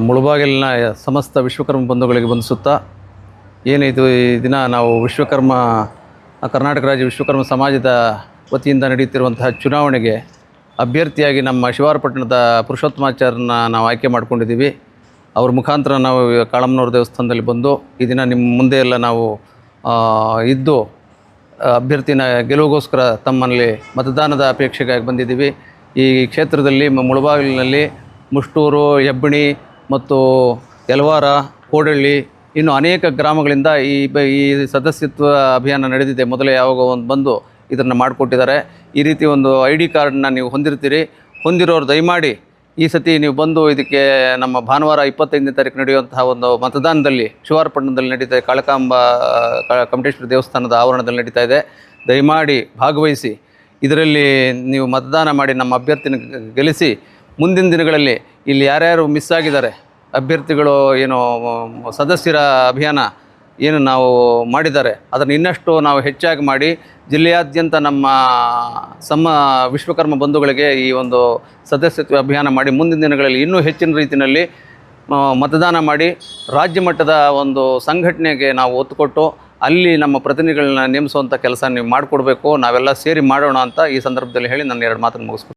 ಮುಳುಬಾಗಿಲಿನ ಸಮಸ್ತ ವಿಶ್ವಕರ್ಮ ಬಂಧುಗಳಿಗೆ ಬಂಧಿಸುತ್ತಾ ಏನಿದು ಈ ದಿನ ನಾವು ವಿಶ್ವಕರ್ಮ ಕರ್ನಾಟಕ ರಾಜ್ಯ ವಿಶ್ವಕರ್ಮ ಸಮಾಜದ ವತಿಯಿಂದ ನಡೆಯುತ್ತಿರುವಂತಹ ಚುನಾವಣೆಗೆ ಅಭ್ಯರ್ಥಿಯಾಗಿ ನಮ್ಮ ಶಿವಾರಪಟ್ಟಣದ ಪುರುಷೋತ್ತಮಾಚಾರ್ಯನ ನಾವು ಆಯ್ಕೆ ಮಾಡಿಕೊಂಡಿದ್ದೀವಿ. ಅವ್ರ ಮುಖಾಂತರ ನಾವು ಕಾಳಮ್ಮನವ್ರ ದೇವಸ್ಥಾನದಲ್ಲಿ ಬಂದು ಈ ದಿನ ನಿಮ್ಮ ಮುಂದೆ ಎಲ್ಲ ನಾವು ಇದ್ದು ಅಭ್ಯರ್ಥಿನ ಗೆಲುವಿಗೋಸ್ಕರ ತಮ್ಮಲ್ಲಿ ಮತದಾನದ ಅಪೇಕ್ಷೆಗಾಗಿ ಬಂದಿದ್ದೀವಿ. ಈ ಕ್ಷೇತ್ರದಲ್ಲಿ ಮುಳಬಾಗಿಲಿನಲ್ಲಿ ಮುಷ್ಟೂರು ಹೆಬ್ಬಣಿ ಮತ್ತು ಯಲವಾರ, ಕೋಡಳ್ಳಿ ಇನ್ನು ಅನೇಕ ಗ್ರಾಮಗಳಿಂದ ಈ ಈ ಸದಸ್ಯತ್ವ ಅಭಿಯಾನ ನಡೆದಿದೆ. ಮೊದಲೇ ಯಾವಾಗ ಒಂದು ಬಂದು ಇದನ್ನು ಮಾಡಿಕೊಟ್ಟಿದ್ದಾರೆ. ಈ ರೀತಿ ಒಂದು ಐ ಡಿ ಕಾರ್ಡನ್ನ ನೀವು ಹೊಂದಿರ್ತೀರಿ. ಹೊಂದಿರೋರು ದಯಮಾಡಿ ಈ ಸತಿ ನೀವು ಬಂದು ಇದಕ್ಕೆ ನಮ್ಮ ಭಾನುವಾರ ಇಪ್ಪತ್ತೈದನೇ ತಾರೀಕು ನಡೆಯುವಂತಹ ಒಂದು ಮತದಾನದಲ್ಲಿ ಶಿವಾರಪಟ್ಟಣದಲ್ಲಿ ನಡೀತಾ ಇದೆ ಕಾಳಕಾಂಬ ಕಮಟೇಶ್ವರ ದೇವಸ್ಥಾನದ ಆವರಣದಲ್ಲಿ ನಡೀತಾ ಇದೆ. ದಯಮಾಡಿ ಭಾಗವಹಿಸಿ. ಇದರಲ್ಲಿ ನೀವು ಮತದಾನ ಮಾಡಿ ನಮ್ಮ ಅಭ್ಯರ್ಥಿನ ಗೆಲ್ಲಿಸಿ. ಮುಂದಿನ ದಿನಗಳಲ್ಲಿ ಇಲ್ಲಿ ಯಾರ್ಯಾರು ಮಿಸ್ ಆಗಿದ್ದಾರೆ, ಅಭ್ಯರ್ಥಿಗಳು ಏನು, ಸದಸ್ಯರ ಅಭಿಯಾನ ಏನು ನಾವು ಮಾಡಿದ್ದಾರೆ, ಅದನ್ನು ಇನ್ನಷ್ಟು ನಾವು ಹೆಚ್ಚಾಗಿ ಮಾಡಿ ಜಿಲ್ಲೆಯಾದ್ಯಂತ ನಮ್ಮ ಸಮ ವಿಶ್ವಕರ್ಮ ಬಂಧುಗಳಿಗೆ ಈ ಒಂದು ಸದಸ್ಯತ್ವ ಅಭಿಯಾನ ಮಾಡಿ ಮುಂದಿನ ದಿನಗಳಲ್ಲಿ ಇನ್ನೂ ಹೆಚ್ಚಿನ ರೀತಿಯಲ್ಲಿ ಮತದಾನ ಮಾಡಿ ರಾಜ್ಯ ಮಟ್ಟದ ಒಂದು ಸಂಘಟನೆಗೆ ನಾವು ಒತ್ತು ಕೊಟ್ಟು ಅಲ್ಲಿ ನಮ್ಮ ಪ್ರತಿನಿಧಿಗಳನ್ನ ನೇಮಿಸುವಂಥ ಕೆಲಸ ನೀವು ಮಾಡಿಕೊಡ್ಬೇಕು, ನಾವೆಲ್ಲ ಸೇರಿ ಮಾಡೋಣ ಅಂತ ಈ ಸಂದರ್ಭದಲ್ಲಿ ಹೇಳಿ ನಾನು ಎರಡು ಮಾತನ್ನು ಮುಗಿಸ್ತೀನಿ